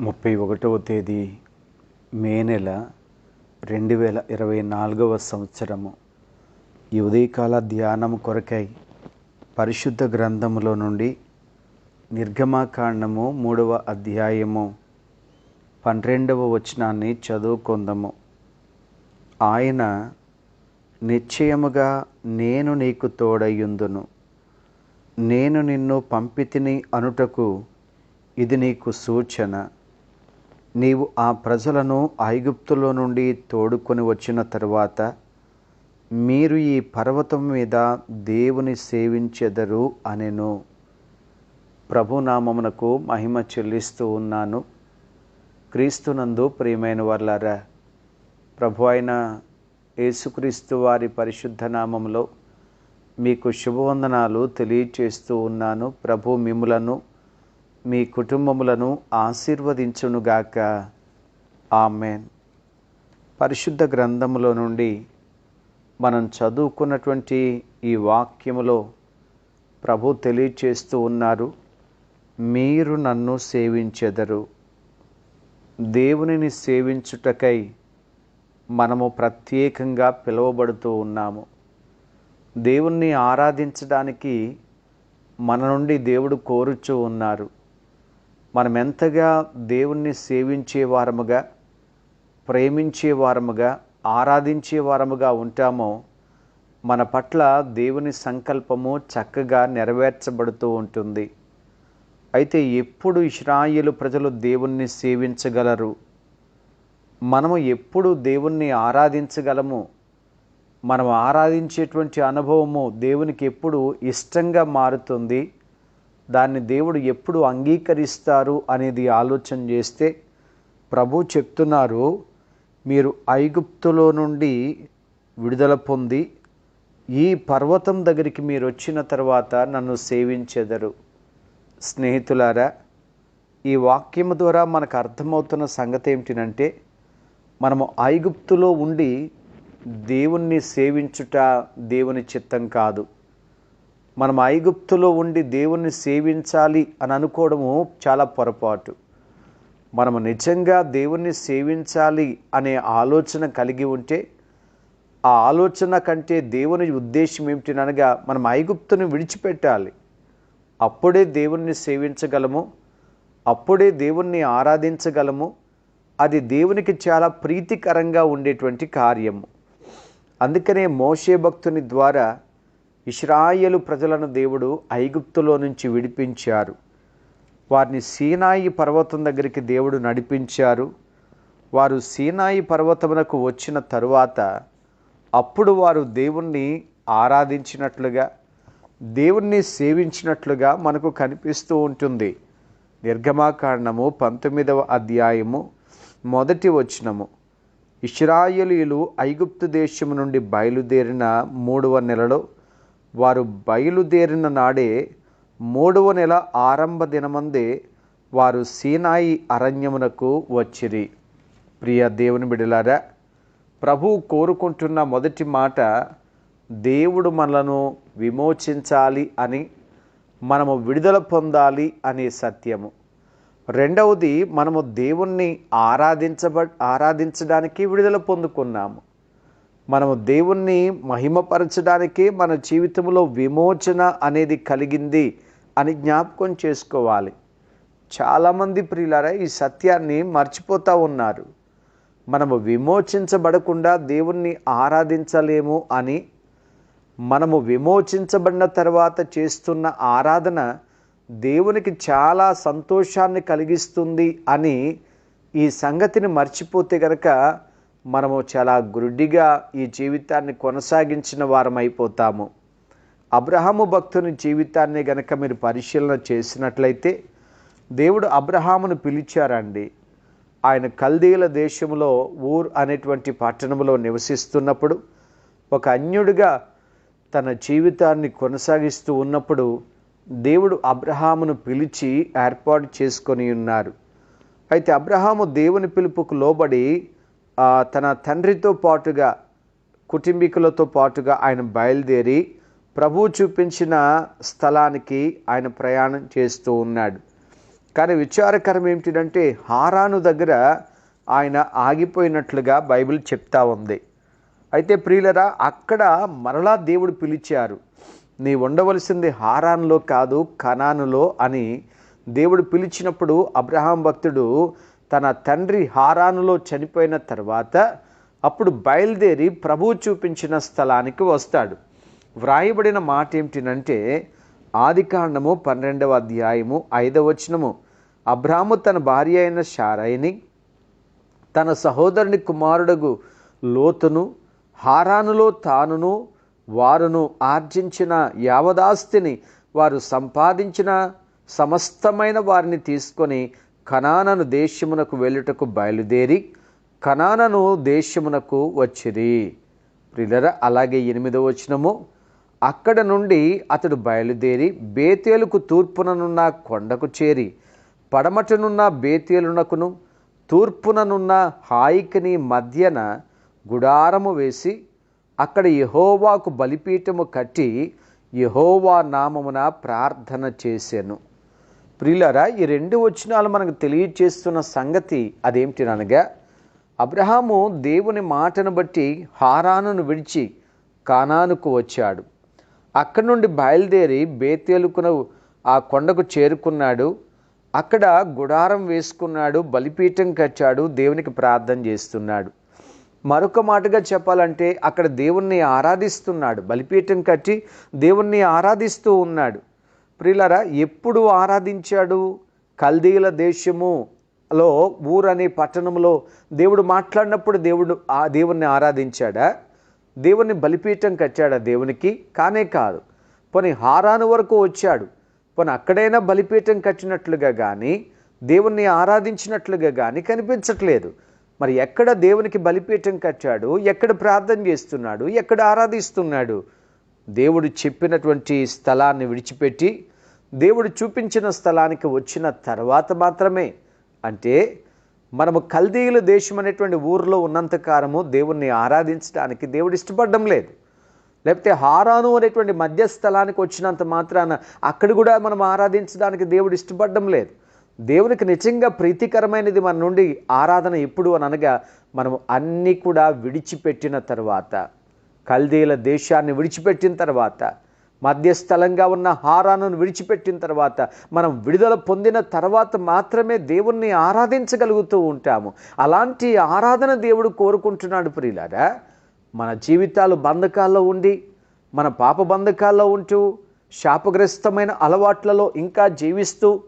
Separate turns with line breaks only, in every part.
ముప్పై ఒకటవ తేదీ మే నెల రెండు వేల ఇరవై నాలుగవ సంవత్సరము. ఈ ఉదయకాల ధ్యానం కొరకై పరిశుద్ధ గ్రంథములో నుండి నిర్గమాకాండము మూడవ అధ్యాయము పన్నెండవ వచనాన్ని చదువుకుందాము. ఆయన నిశ్చయముగా నేను నీకు తోడయ్యుందును. నేను నిన్ను పంపితిని అనుటకు ఇది నీకు సూచన. నీవు ఆ ప్రజలను ఐగుప్తులో నుండి తోడుకొని వచ్చిన తరువాత మీరు ఈ పర్వతం మీద దేవుని సేవించెదరు అనెను. ప్రభునామమునకు మహిమ చెల్లిస్తూ ఉన్నాను. క్రీస్తునందు ప్రియమైన వర్లారా ప్రభు అయిన యేసుక్రీస్తు వారి పరిశుద్ధ నామములో మీకు శుభవందనాలు తెలియచేస్తూ ఉన్నాను. ప్రభు మిములను మీ కుటుంబములను ఆశీర్వదించునుగాక. ఆమెన్. పరిశుద్ధ గ్రంథములో నుండి మనం చదువుకున్నటువంటి ఈ వాక్యములో ప్రభు తెలియచేస్తూ ఉన్నారు మీరు నన్ను సేవించెదరు. దేవునిని సేవించుటకై మనము ప్రత్యేకంగా పిలువబడుతూ ఉన్నాము. దేవుణ్ణి ఆరాధించడానికి మన నుండి దేవుడు కోరుచూ ఉన్నారు. మనం ఎంతగా దేవుణ్ణి సేవించే వారముగా ప్రేమించే వారముగా ఆరాధించే వారముగా ఉంటామో మన పట్ల దేవుని సంకల్పము చక్కగా నెరవేర్చబడుతూ ఉంటుంది. అయితే ఎప్పుడు ఇస్రాయేలు ప్రజలు దేవుణ్ణి సేవించగలరు? మనము ఎప్పుడు దేవుణ్ణి ఆరాధించగలము? మనం ఆరాధించేటువంటి అనుభవము దేవునికి ఎప్పుడు ఇష్టంగా మారుతుంది? దాన్ని దేవుడు ఎప్పుడు అంగీకరిస్తారు అనేది ఆలోచన చేస్తే ప్రభు చెప్తున్నారు మీరు ఐగుప్తులో నుండి విడుదల పొంది ఈ పర్వతం దగ్గరికి మీరు వచ్చిన తర్వాత నన్ను సేవించెదరు. స్నేహితులారా ఈ వాక్యము ద్వారా మనకు అర్థమవుతున్న సంగతి ఏమిటినంటే మనము ఐగుప్తులో ఉండి దేవుణ్ణి సేవించుట దేవుని చిత్తం కాదు. మనం ఐగుప్తులో ఉండి దేవుణ్ణి సేవించాలి అని అనుకోవడము చాలా పొరపాటు. మనము నిజంగా దేవుణ్ణి సేవించాలి అనే ఆలోచన కలిగి ఉంటే ఆ ఆలోచన కంటే దేవుని ఉద్దేశం ఏమిటినగా మనం ఐగుప్తును విడిచిపెట్టాలి. అప్పుడే దేవుణ్ణి సేవించగలము అప్పుడే దేవుణ్ణి ఆరాధించగలము. అది దేవునికి చాలా ప్రీతికరంగా ఉండేటువంటి కార్యము. అందుకనే మోషే భక్తుని ద్వారా ఇస్రాయేలు ప్రజలను దేవుడు ఐగుప్తులో నుంచి విడిపించారు. వారిని సీనాయి పర్వతం దగ్గరికి దేవుడు నడిపించారు. వారు సీనాయి పర్వతమునకు వచ్చిన తరువాత అప్పుడు వారు దేవుణ్ణి ఆరాధించినట్లుగా దేవుణ్ణి సేవించినట్లుగా మనకు కనిపిస్తూ ఉంటుంది. నిర్గమాకాండము పంతొమ్మిదవ అధ్యాయము మొదటి వచనము. ఇష్రాయలీలు ఐగుప్తు దేశము నుండి బయలుదేరిన మూడవ నెలలో వారు బయలుదేరిన నాడే మూడవ నెల ఆరంభ దినమందే వారు సీనాయి అరణ్యమునకు వచ్చిరి. ప్రియ దేవుని బిడలారా ప్రభు కోరుకుంటున్న మొదటి మాట దేవుడు మనలను విమోచించాలి అని మనము విడుదల పొందాలి అనే సత్యము. రెండవది మనము దేవుణ్ణి ఆరాధించబ ఆరాధించడానికి విడుదల పొందుకున్నాము. మనము దేవుణ్ణి మహిమపరచడానికి మన జీవితంలో విమోచన అనేది కలిగింది అని జ్ఞాపకం చేసుకోవాలి. చాలామంది ప్రియులారా ఈ సత్యాన్ని మర్చిపోతూ ఉన్నారు. మనము విమోచించబడకుండా దేవుణ్ణి ఆరాధించలేము అని. మనము విమోచించబడిన తర్వాత చేస్తున్న ఆరాధన దేవునికి చాలా సంతోషాన్ని కలిగిస్తుంది అని ఈ సంగతిని మర్చిపోతే గనక మనము చాలా గురుడిగా ఈ జీవితాన్ని కొనసాగించిన వారం అయిపోతాము అబ్రహాము భక్తుని జీవితాన్ని గనక మీరు పరిశీలన చేసినట్లయితే దేవుడు అబ్రహామును పిలిచారండి. ఆయన కల్దీల దేశంలో ఊర్ అనేటువంటి పట్టణంలో నివసిస్తున్నప్పుడు ఒక అన్యుడిగా తన జీవితాన్ని కొనసాగిస్తూ ఉన్నప్పుడు దేవుడు అబ్రహామును పిలిచి ఏర్పాటు చేసుకొని ఉన్నారు. అయితే అబ్రహాము దేవుని పిలుపుకు లోబడి తన తండ్రితో పాటుగా కుటుంబీకులతో పాటుగా ఆయన బయలుదేరి ప్రభు చూపించిన స్థలానికి ఆయన ప్రయాణం చేస్తూ ఉన్నాడు. కానీ విచారకరం ఏమిటంటే హారాను దగ్గర ఆయన ఆగిపోయినట్లుగా బైబిల్ చెప్తా ఉంది. అయితే ప్రియులరా అక్కడ మరలా దేవుడు పిలిచారు. నీ ఉండవలసింది హారాన్లో కాదు కనానులో అని దేవుడు పిలిచినప్పుడు అబ్రహాం భక్తుడు తన తండ్రి హారానులో చనిపోయిన తర్వాత అప్పుడు బయలుదేరి ప్రభువు చూపించిన స్థలానికి వస్తాడు. వ్రాయబడిన మాట ఏమిటినంటే ఆదికాండము పన్నెండవ అధ్యాయము ఐదవ వచనము. అబ్రాము తన భార్య అయిన షారాయిని తన సహోదరుని కుమారుడుగు లోతును హారానులో తానును వారును ఆర్జించిన యావదాస్తిని వారు సంపాదించిన సమస్తమైన వారిని తీసుకొని కనానను దేశమునకు వెళ్ళుటకు బయలుదేరి కనానను దేశమునకు వచ్చిరి. ప్రిలర అలాగే ఎనిమిదో వచనము. అక్కడ నుండి అతడు బయలుదేరి బేతేలుకు తూర్పుననున్న కొండకు చేరి పడమటనున్న బేతేలునకును తూర్పుననున్న హాయికిని మధ్యన గుడారము వేసి అక్కడ యహోవాకు బలిపీఠము కట్టి యహోవా నామమున ప్రార్థన చేశాను ప్రియులారా ఈ రెండు వచనాలు మనకు తెలియచేస్తున్న సంగతి అదేమిటినగా అబ్రహాము దేవుని మాటను బట్టి హారానును విడిచి కానానుకు వచ్చాడు. అక్కడి నుండి బయలుదేరి బేతేలుకున ఆ కొండకు చేరుకున్నాడు. అక్కడ గుడారం వేసుకున్నాడు బలిపీఠం కట్టాడు దేవునికి ప్రార్థన చేస్తున్నాడు. మరొక మాటగా చెప్పాలంటే అక్కడ దేవుణ్ణి ఆరాధిస్తున్నాడు బలిపీఠం కట్టి దేవుణ్ణి ఆరాధిస్తూ ఉన్నాడు. ప్రియులరా ఎప్పుడు ఆరాధించాడు కల్దీల దేశములో ఊరనే పట్టణంలో దేవుడు మాట్లాడినప్పుడు దేవుడు ఆ దేవుణ్ణి ఆరాధించాడా? దేవుణ్ణి బలిపీఠం కట్టాడా దేవునికి? కానే కాదు. పోనీ హారాను వరకు వచ్చాడు. పోనీ అక్కడైనా బలిపీఠం కట్టినట్లుగా కానీ దేవుణ్ణి ఆరాధించినట్లుగా కానీ కనిపించట్లేదు. మరి ఎక్కడ దేవునికి బలిపీఠం కట్టాడు? ఎక్కడ ప్రార్థన చేస్తున్నాడు? ఎక్కడ ఆరాధిస్తున్నాడు? దేవుడు చెప్పినటువంటి స్థలాన్ని విడిచిపెట్టి దేవుడు చూపించిన స్థలానికి వచ్చిన తర్వాత మాత్రమే అంటే మనము కల్దీయుల దేశం అనేటువంటి ఊరిలో ఉన్నంతకాలము దేవుణ్ణి ఆరాధించడానికి దేవుడు ఇష్టపడడం లేదు. లేకపోతే హారాను అనేటువంటి మధ్యస్థలానికి వచ్చినంత మాత్రాన అక్కడ కూడా మనం ఆరాధించడానికి దేవుడు ఇష్టపడడం లేదు. దేవునికి నిజంగా ప్రీతికరమైనది మన నుండి ఆరాధన ఎప్పుడు అని అనగా మనము అన్నీ కూడా విడిచిపెట్టిన తర్వాత. కల్దీల దేశాన్ని విడిచిపెట్టిన తర్వాత మధ్యస్థలంగా ఉన్న హారాను విడిచిపెట్టిన తర్వాత మనం విడుదల పొందిన తర్వాత మాత్రమే దేవుణ్ణి ఆరాధించగలుగుతూ ఉంటాము. అలాంటి ఆరాధన దేవుడు కోరుకుంటున్నాడు ప్రియులారా. మన జీవితాలు బంధకాల్లో ఉండి మన పాప బంధకాల్లో ఉంటూ శాపగ్రస్తమైన అలవాట్లలో ఇంకా జీవిస్తూ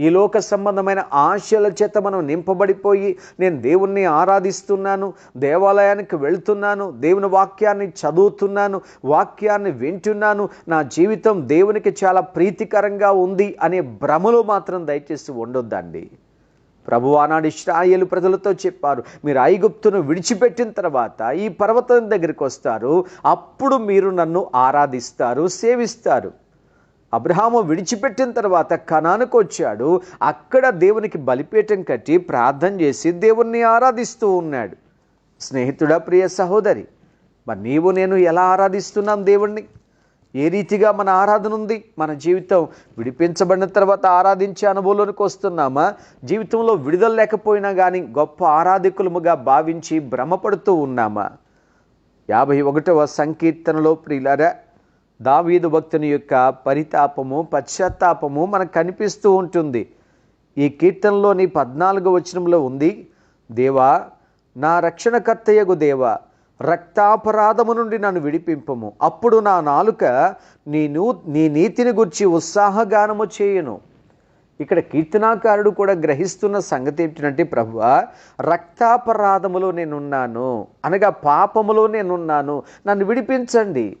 ఈ లోక సంబంధమైన ఆశల చేత మనం నింపబడిపోయి నేను దేవుణ్ణి ఆరాధిస్తున్నాను దేవాలయానికి వెళ్తున్నాను దేవుని వాక్యాన్ని చదువుతున్నాను వాక్యాన్ని వింటున్నాను. నా జీవితం దేవునికి చాలా ప్రీతికరంగా ఉంది అనే భ్రమలో మాత్రం దయచేసి ఉండొద్దండి. ప్రభు ఆనాడు ఇస్రాయేలు ప్రజలతో చెప్పారు మీరు ఐగుప్తును విడిచిపెట్టిన తర్వాత ఈ పర్వతం దగ్గరికి వస్తారు అప్పుడు మీరు నన్ను ఆరాధిస్తారు సేవిస్తారు. అబ్రహాము విడిచిపెట్టిన తర్వాత కణానికి వచ్చాడు. అక్కడ దేవునికి బలిపీఠం కట్టి ప్రార్థన చేసి దేవుణ్ణి ఆరాధిస్తూ ఉన్నాడు. స్నేహితుడా ప్రియ సహోదరి మరి నీవు నేను ఎలా ఆరాధిస్తున్నాం దేవుణ్ణి? ఏ రీతిగా మన ఆరాధన ఉంది? మన జీవితం విడిపించబడిన తర్వాత ఆరాధించే అనుభవంలోనికి వస్తున్నామా? జీవితంలో విడుదల లేకపోయినా కానీ గొప్ప ఆరాధికులముగా భావించి భ్రమపడుతూ ఉన్నామా? యాభై ఒకటవ సంకీర్తనలో ప్రియులారా దావీదు భక్తుని యొక్క పరితాపము పశ్చాత్తాపము మనకు కనిపిస్తూ ఉంటుంది. ఈ కీర్తనలోని పద్నాలుగు వచనంలో ఉంది దేవా నా రక్షణకర్తయ్యగు దేవా రక్తాపరాధము నుండి నన్ను విడిపింపము. అప్పుడు నా నాలుక నీ నూ నీ నీతిని గుర్చి ఉత్సాహగానము చేయను. ఇక్కడ కీర్తనాకారుడు కూడా గ్రహిస్తున్న సంగతి ఏంటంటే ప్రభువ రక్తాపరాధములో నేనున్నాను. అనగా పాపములో నేనున్నాను. నన్ను విడిపించండి.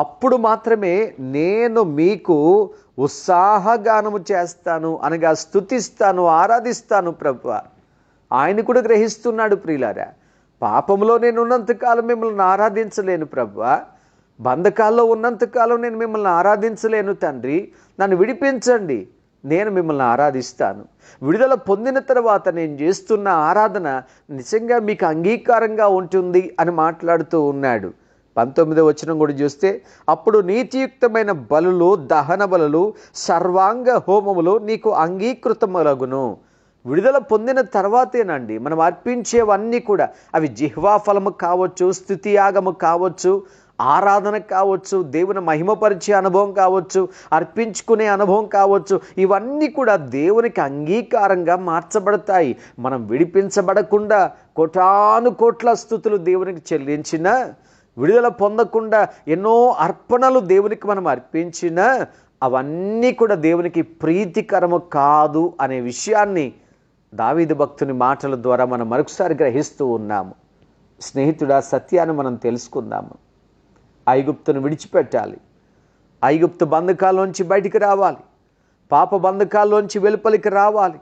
అప్పుడు మాత్రమే నేను మీకు ఉత్సాహగానము చేస్తాను అనగా స్థుతిస్తాను ఆరాధిస్తాను ప్రభు. ఆయన కూడా గ్రహిస్తున్నాడు ప్రియులారా. పాపంలో నేను ఉన్నంతకాలం మిమ్మల్ని ఆరాధించలేను ప్రభు. బంధకాల్లో ఉన్నంతకాలం నేను మిమ్మల్ని ఆరాధించలేను తండ్రి. నన్ను విడిపించండి. నేను మిమ్మల్ని ఆరాధిస్తాను. విడుదల పొందిన తర్వాత నేను చేస్తున్న ఆరాధన నిజంగా మీకు అంగీకారంగా ఉంటుంది అని మాట్లాడుతూ ఉన్నాడు. పంతొమ్మిదో వచనం కూడా చూస్తే అప్పుడు నీతియుక్తమైన బలులు దహన బలులు సర్వాంగ హోమములు నీకు అంగీకృతములగును విడుదల పొందిన తర్వాతేనండి మనం అర్పించేవన్నీ కూడా అవి జిహ్వా ఫలము కావచ్చు స్థుతియాగము కావచ్చు ఆరాధన కావచ్చు దేవుని మహిమపరిచే అనుభవం కావచ్చు అర్పించుకునే అనుభవం కావచ్చు ఇవన్నీ కూడా దేవునికి అంగీకారంగా మార్చబడతాయి. మనం విడిపించబడకుండా కోటాను కోట్ల స్థుతులు దేవునికి చెల్లించిన విడుదల పొందకుండా ఎన్నో అర్పణలు దేవునికి మనం అర్పించిన అవన్నీ కూడా దేవునికి ప్రీతికరము కాదు అనే విషయాన్ని దావీదు భక్తుని మాటల ద్వారా మనం మరొకసారి గ్రహిస్తూ ఉన్నాము. స్నేహితుడా సత్యాన్ని మనం తెలుసుకుందాము. ఐగుప్తును విడిచిపెట్టాలి. ఐగుప్తు బంధకాల్లోంచి బయటికి రావాలి. పాప బంధకాల్లోంచి వెలుపలికి రావాలి.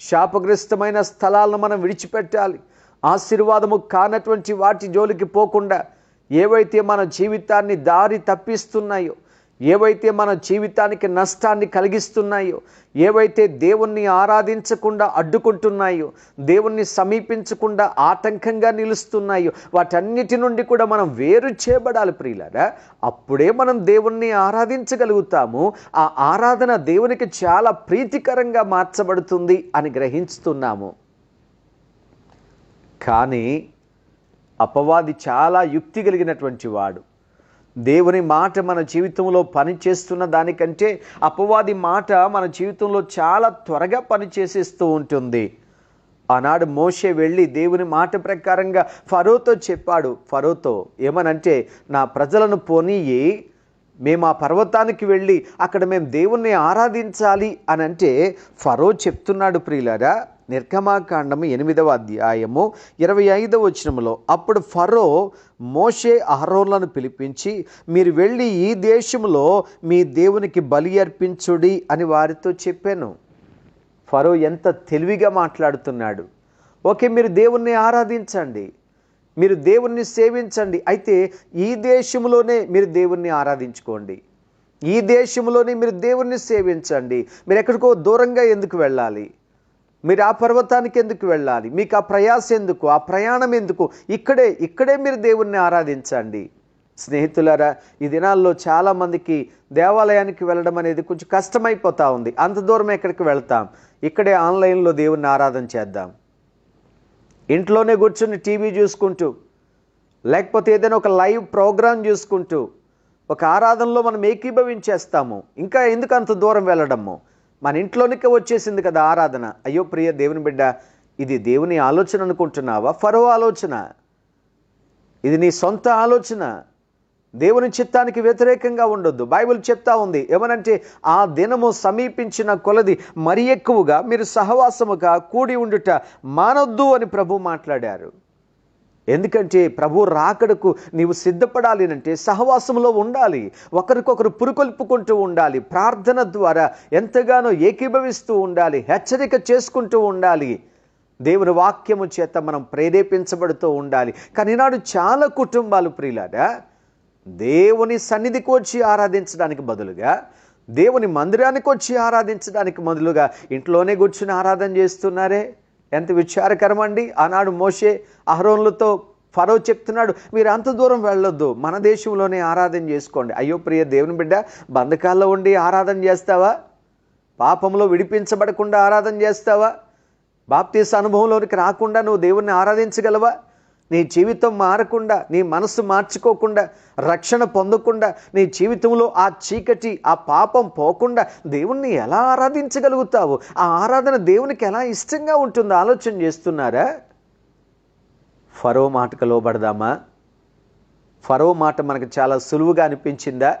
శాపగ్రస్తమైన స్థలాలను మనం విడిచిపెట్టాలి. ఆశీర్వాదము కానటువంటి వాటి జోలికి పోకుండా ఏవైతే మన జీవితాన్ని దారి తప్పిస్తున్నాయో ఏవైతే మన జీవితానికి నష్టాన్ని కలిగిస్తున్నాయో ఏవైతే దేవుణ్ణి ఆరాధించకుండా అడ్డుకుంటున్నాయో దేవుణ్ణి సమీపించకుండా ఆటంకంగా నిలుస్తున్నాయో వాటన్నిటి నుండి కూడా మనం వేరు చేయబడాలి ప్రియులారా. అప్పుడే మనం దేవుణ్ణి ఆరాధించగలుగుతాము. ఆ ఆరాధన దేవునికి చాలా ప్రీతికరంగా మార్చబడుతుంది అని గ్రహిస్తున్నాము కానీ అపవాది చాలా యుక్తి కలిగినటువంటి వాడు. దేవుని మాట మన జీవితంలో పని చేస్తున్న దానికంటే అపవాది మాట మన జీవితంలో చాలా త్వరగా పనిచేసేస్తూ ఉంటుంది. ఆనాడు మోషే వెళ్ళి దేవుని మాట ప్రకారంగా ఫరోతో చెప్పాడు. ఫరోతో ఏమనంటే నా ప్రజలను పోనీయి మేము ఆ పర్వతానికి వెళ్ళి అక్కడ మేము దేవుణ్ణి ఆరాధించాలి అని అంటే ఫరో చెప్తున్నాడు ప్రియులారా నిర్గమాకాండము ఎనిమిదవ అధ్యాయము ఇరవై ఐదవ వచనములో అప్పుడు ఫరో మోషే అహరోన్లను పిలిపించి మీరు వెళ్ళి ఈ దేశంలో మీ దేవునికి బలి అర్పించుడి అని వారితో చెప్పాను. ఫరో ఎంత తెలివిగా మాట్లాడుతున్నాడు. ఓకే మీరు దేవుణ్ణి ఆరాధించండి. మీరు దేవుణ్ణి సేవించండి. అయితే ఈ దేశంలోనే మీరు దేవుణ్ణి ఆరాధించుకోండి. ఈ దేశంలోనే మీరు దేవుణ్ణి సేవించండి. మీరు ఎక్కడికో దూరంగా ఎందుకు వెళ్ళాలి? మీరు ఆ పర్వతానికి ఎందుకు వెళ్ళాలి? మీకు ఆ ప్రయాస ఎందుకు? ఆ ప్రయాణం ఎందుకు? ఇక్కడే ఇక్కడే మీరు దేవుణ్ణి ఆరాధించండి. స్నేహితులారా ఈ దినాల్లో చాలామందికి దేవాలయానికి వెళ్ళడం అనేది కొంచెం కష్టమైపోతూ ఉంది. అంత దూరం ఎక్కడికి వెళ్తాం? ఇక్కడే ఆన్లైన్లో దేవుణ్ణి ఆరాధన చేద్దాం. ఇంట్లోనే కూర్చుని టీవీ చూసుకుంటూ లేకపోతే ఏదైనా ఒక లైవ్ ప్రోగ్రాం చూసుకుంటూ ఒక ఆరాధనలో మనం ఏకీభవించేస్తాము. ఇంకా ఎందుకు అంత దూరం వెళ్ళడము? మన ఇంట్లోనికే వచ్చేసింది కదా ఆరాధన. అయ్యో ప్రియ దేవుని బిడ్డ ఇది దేవుని ఆలోచన అనుకుంటున్నావా? ఫరో ఆలోచన. ఇది నీ సొంత ఆలోచన. దేవుని చిత్తానికి వ్యతిరేకంగా ఉండొద్దు. బైబిల్ చెప్తా ఉంది ఏమనంటే ఆ దినము సమీపించిన కొలది మరి ఎక్కువగా మీరు సహవాసముగా కూడి ఉండుట మానొద్దు అని ప్రభు మాట్లాడారు. ఎందుకంటే ప్రభు రాకడకు నీవు సిద్ధపడాలి అంటే సహవాసంలో ఉండాలి. ఒకరికొకరు పురుకొల్పుకుంటూ ఉండాలి. ప్రార్థన ద్వారా ఎంతగానో ఏకీభవిస్తూ ఉండాలి. హెచ్చరిక చేసుకుంటూ ఉండాలి. దేవుని వాక్యము చేత మనం ప్రేరేపించబడుతూ ఉండాలి. కానీ నాడు చాలా కుటుంబాలు ప్రియులారా దేవుని సన్నిధికి వచ్చి ఆరాధించడానికి బదులుగా దేవుని మందిరానికి వచ్చి ఆరాధించడానికి మొదలుగా ఇంట్లోనే కూర్చుని ఆరాధన చేస్తున్నారే? ఎంత విచారకరం అండి ఆనాడు మోషే అహరోన్లతో ఫరో చెప్తున్నాడు మీరు అంత దూరం వెళ్ళొద్దు మన దేశంలోనే ఆరాధన చేసుకోండి. అయ్యో ప్రియ దేవుని బిడ్డ బంధకాల్లో ఉండి ఆరాధన చేస్తావా? పాపంలో విడిపించబడకుండా ఆరాధన చేస్తావా? బాప్తీస్ అనుభవంలోనికి రాకుండా నువ్వు దేవుణ్ణి ఆరాధించగలవా? నీ జీవితం మారకుండా నీ మనసు మార్చుకోకుండా రక్షణ పొందకుండా నీ జీవితంలో ఆ చీకటి ఆ పాపం పోకుండా దేవుణ్ణి ఎలా ఆరాధించగలుగుతావు? ఆ ఆరాధన దేవునికి ఎలా ఇష్టంగా ఉంటుందో ఆలోచన చేస్తున్నారా? ఫరో మాటకు లోబడదామా? ఫరో మాట మనకు చాలా సులువుగా అనిపించిందా?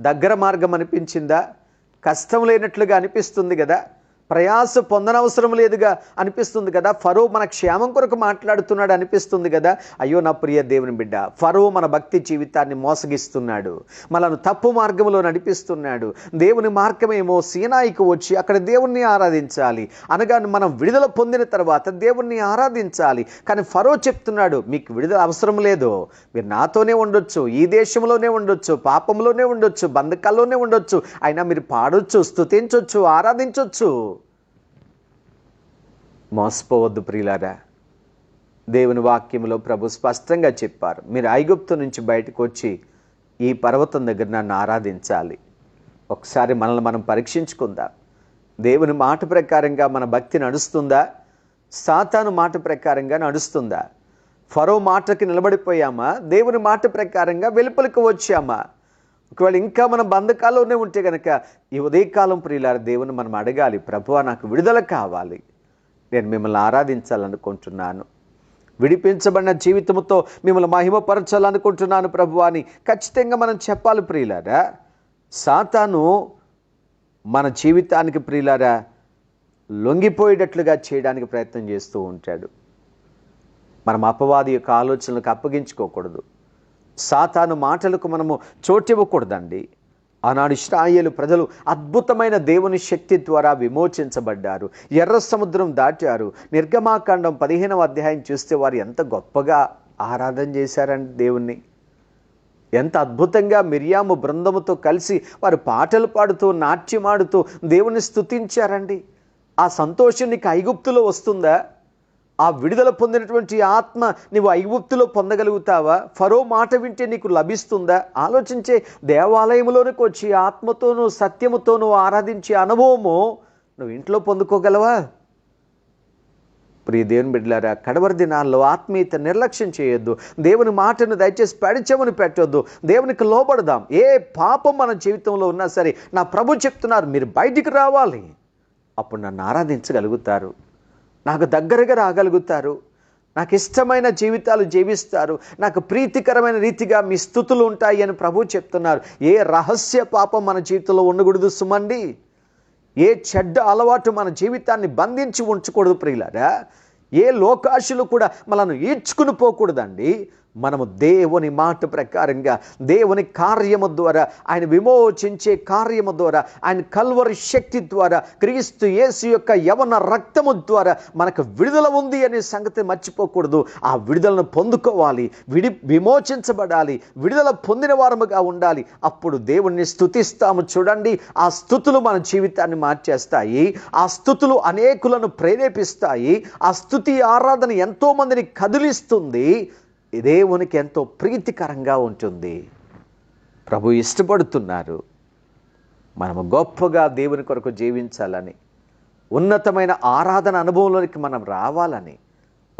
దగ్గర మార్గం అనిపించిందా? కష్టం లేనట్లుగా అనిపిస్తుంది కదా? ప్రయాస పొందనవసరం లేదుగా అనిపిస్తుంది కదా. ఫరో మన క్షేమం కొరకు మాట్లాడుతున్నాడు అనిపిస్తుంది కదా. అయ్యో నా ప్రియ దేవుని బిడ్డ ఫరో మన భక్తి జీవితాన్ని మోసగిస్తున్నాడు. మనను తప్పు మార్గంలో నడిపిస్తున్నాడు. దేవుని మార్గమేమో సీనాయికి వచ్చి అక్కడ దేవుణ్ణి ఆరాధించాలి. అనగా మనం విడుదల పొందిన తర్వాత దేవుణ్ణి ఆరాధించాలి. కానీ ఫరో చెప్తున్నాడు మీకు విడుదల అవసరం లేదు. మీరు నాతోనే ఉండొచ్చు. ఈ దేశంలోనే ఉండొచ్చు. పాపంలోనే ఉండొచ్చు. బంధకాల్లోనే ఉండొచ్చు. అయినా మీరు పాడొచ్చు స్తుతించొచ్చు ఆరాధించొచ్చు. మోసపోవద్దు ప్రియులారా. దేవుని వాక్యంలో ప్రభు స్పష్టంగా చెప్పారు. మీరు ఐగుప్తు నుంచి బయటకు వచ్చి ఈ పర్వతం దగ్గర నన్ను ఆరాధించాలి. ఒకసారి మనల్ని మనం పరీక్షించుకుందాం. దేవుని మాట ప్రకారంగా మన భక్తి నడుస్తుందా? సాతాను మాట ప్రకారంగా నడుస్తుందా? ఫరో మాటకి నిలబడిపోయామా? దేవుని మాట ప్రకారంగా వెలుపలకు వచ్చామా? ఒకవేళ ఇంకా మనం బంధకాల్లోనే ఉంటే కనుక ఈ ఉదయకాలం ప్రియులార దేవుని మనం అడగాలి ప్రభువా నాకు విడుదల కావాలి. నేను మిమ్మల్ని ఆరాధించాలనుకుంటున్నాను. విడిపించబడిన జీవితంతో మిమ్మల్ని మహిమపరచాలనుకుంటున్నాను ప్రభు అని ఖచ్చితంగా మనం చెప్పాలి ప్రియులారా. సాతాను మన జీవితానికి ప్రియులారా లొంగిపోయేటట్లుగా చేయడానికి ప్రయత్నం చేస్తూ ఉంటాడు. మనం అపవాది యొక్క ఆలోచనలకు అప్పగించుకోకూడదు. సాతాను మాటలకు మనము చోటివ్వకూడదండి. ఆనాడు ఇష్రాయేలు ప్రజలు అద్భుతమైన దేవుని శక్తి ద్వారా విమోచించబడ్డారు. ఎర్ర సముద్రం దాటారు. నిర్గమాకాండం పదిహేనవ అధ్యాయం చూస్తే వారు ఎంత గొప్పగా ఆరాధన చేశారండి దేవుణ్ణి. ఎంత అద్భుతంగా మిరియాము బృందముతో కలిసి వారు పాటలు పాడుతూ నాట్యమాడుతూ దేవుని స్తుతించారండి. ఆ సంతోషం నీకు ఐగుప్తులో వస్తుందా? ఆ విడుదల పొందినటువంటి ఆత్మ నీవు ఐగుప్తులో పొందగలుగుతావా? ఫరో మాట వింటే నీకు లభిస్తుందా? ఆలోచించే దేవాలయంలోనికి వచ్చి ఆత్మతోనూ సత్యముతోనూ ఆరాధించే అనుభవము నువ్వు ఇంట్లో పొందుకోగలవా? ప్రియ దేవుని బిడ్డలారా కడవరి దినాల్లో ఆత్మీయత నిర్లక్ష్యం చేయొద్దు. దేవుని మాటను దయచేసి పడిచమని పెట్టొద్దు. దేవునికి లోబడదాం. ఏ పాపం మన జీవితంలో ఉన్నా సరే నా ప్రభు చెప్తున్నారు మీరు బయటికి రావాలి. అప్పుడు నన్ను ఆరాధించగలుగుతారు. నాకు దగ్గరగా రాగలుగుతారు. నాకు ఇష్టమైన జీవితాలు జీవిస్తారు. నాకు ప్రీతికరమైన రీతిగా మీ స్థుతులు ఉంటాయి అని ప్రభు చెప్తున్నారు. ఏ రహస్య పాపం మన జీవితంలో ఉండకూడదు సుమండి. ఏ చెడ్డ అలవాటు మన జీవితాన్ని బంధించి ఉంచకూడదు ప్రియులారా. ఏ లోకాశులు కూడా మనను ఈడ్చుకుని పోకూడదండి. మనము దేవుని మాట ప్రకారంగా దేవుని కార్యము ద్వారా ఆయన విమోచించే కార్యము ద్వారా ఆయన కల్వరి శక్తి ద్వారా క్రీస్తు యేసు యొక్క యవన రక్తము ద్వారా మనకు విడుదల ఉంది అనే సంగతి మర్చిపోకూడదు. ఆ విడుదలను పొందుకోవాలి విడి విమోచించబడాలి విడుదల పొందిన వారముగా ఉండాలి. అప్పుడు దేవుణ్ణి స్థుతిస్తాము చూడండి. ఆ స్థుతులు మన జీవితాన్ని మార్చేస్తాయి. ఆ స్థుతులు అనేకులను ప్రేరేపిస్తాయి. ఆ స్థుతి ఆరాధన ఎంతోమందిని కదిలిస్తుంది. దేవునికి ఎంతో ప్రీతికరంగా ఉంటుంది. ప్రభు ఇష్టపడుతున్నారు. మనము గొప్పగా దేవుని కొరకు జీవించాలని ఉన్నతమైన ఆరాధన అనుభవంలోనికి మనం రావాలని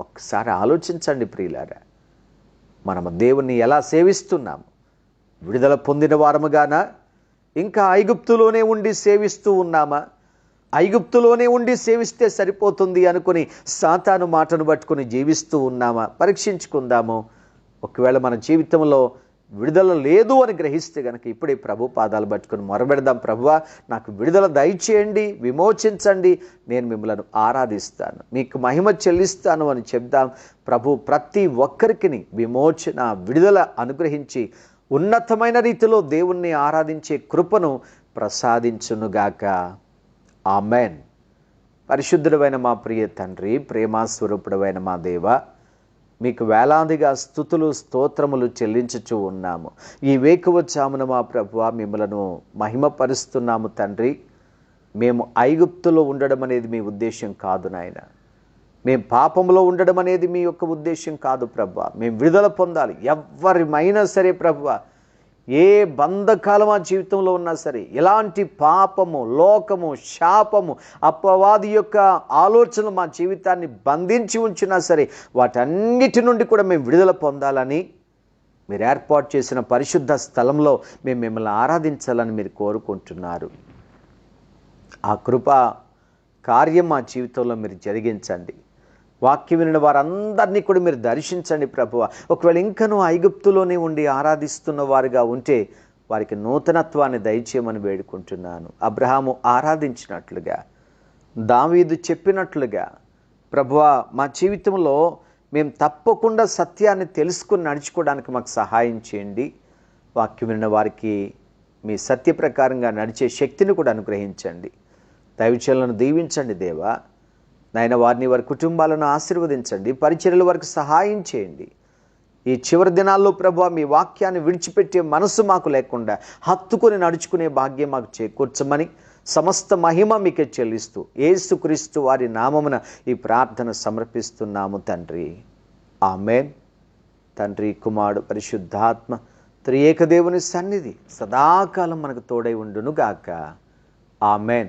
ఒక్కసారి ఆలోచించండి ప్రియులారా. మనము దేవుణ్ణి ఎలా సేవిస్తున్నాము? విడుదల పొందిన వారముగానా? ఇంకా ఐగుప్తులోనే ఉండి సేవిస్తూ ఉన్నామా? ఐగుప్తులోనే ఉండి సేవిస్తే సరిపోతుంది అనుకుని సాతాను మాటను పట్టుకుని జీవిస్తూ ఉన్నామా? పరీక్షించుకుందాము. ఒకవేళ మన జీవితంలో విడుదల లేదు అని గ్రహిస్తే కనుక ఇప్పుడే ప్రభు పాదాలు పట్టుకుని మొరబెడదాం. ప్రభువా నాకు విడుదల దయచేయండి విమోచించండి నేను మిమ్మల్ని ఆరాధిస్తాను మీకు మహిమ చెల్లిస్తాను అని చెప్దాం. ప్రభు ప్రతి ఒక్కరికి విమోచన విడుదల అనుగ్రహించి ఉన్నతమైన రీతిలో దేవుణ్ణి ఆరాధించే కృపను ప్రసాదించునుగాక. ఆమెన్. పరిశుద్ధుడమైన మా ప్రియ తండ్రి ప్రేమాస్వరూపుడమైన మా దేవ మీకు వేలాదిగా స్థుతులు స్తోత్రములు చెల్లించుచూ ఉన్నాము. ఈ వేకువచ్చామున మా ప్రభువ మిమ్మలను మహిమపరుస్తున్నాము తండ్రి. మేము ఐగుప్తులో ఉండడం అనేది మీ ఉద్దేశం కాదు నాయన. మేము పాపంలో ఉండడం అనేది మీ యొక్క ఉద్దేశం కాదు ప్రభు మేము విడుదల పొందాలి. ఎవరిమైనా సరే ప్రభు ఏ బంధకాలం మా జీవితంలో ఉన్నా సరే ఎలాంటి పాపము లోకము శాపము అపవాది యొక్క ఆలోచనలు మా జీవితాన్ని బంధించి ఉంచినా సరే వాటన్నిటి నుండి కూడా మేము విడుదల పొందాలని మీరు ఏర్పాటు చేసిన పరిశుద్ధ స్థలంలో మేము మిమ్మల్ని ఆరాధించాలని మీరు కోరుకుంటున్నారు. ఆ కృప కార్యం మా జీవితంలో మీరు జరిగించండి. వాక్యం వినిన వారందరినీ కూడా మీరు దర్శించండి ప్రభువ. ఒకవేళ ఇంకనూ ఐగుప్తులోనే ఉండి ఆరాధిస్తున్న వారుగా ఉంటే వారికి నూతనత్వాన్ని దయచేయమని వేడుకుంటున్నాను. అబ్రహాము ఆరాధించినట్లుగా దావీదు చెప్పినట్లుగా ప్రభువ మా జీవితంలో మేము తప్పకుండా సత్యాన్ని తెలుసుకుని నడుచుకోవడానికి మాకు సహాయం చేయండి. వాక్యం విన్న వారికి మీ సత్య ప్రకారంగా నడిచే శక్తిని కూడా అనుగ్రహించండి. దైవచలను దీవించండి దేవా. నాయన వారిని వారి కుటుంబాలను ఆశీర్వదించండి పరిచర్యల వారికి సహాయం చేయండి. ఈ చివరి దినాల్లో ప్రభు మీ వాక్యాన్ని విడిచిపెట్టే మనసు మాకు లేకుండా హత్తుకొని నడుచుకునే భాగ్యం మాకు చేకూర్చమని సమస్త మహిమ మీకే చెల్లిస్తూ ఏసుక్రీస్తు వారి నామమున ఈ ప్రార్థన సమర్పిస్తున్నాము తండ్రి. ఆమెన్. తండ్రి కుమారుడు పరిశుద్ధాత్మ త్రియేకదేవుని సన్నిధి సదాకాలం మనకు తోడై ఉండును గాక ఆమెన్.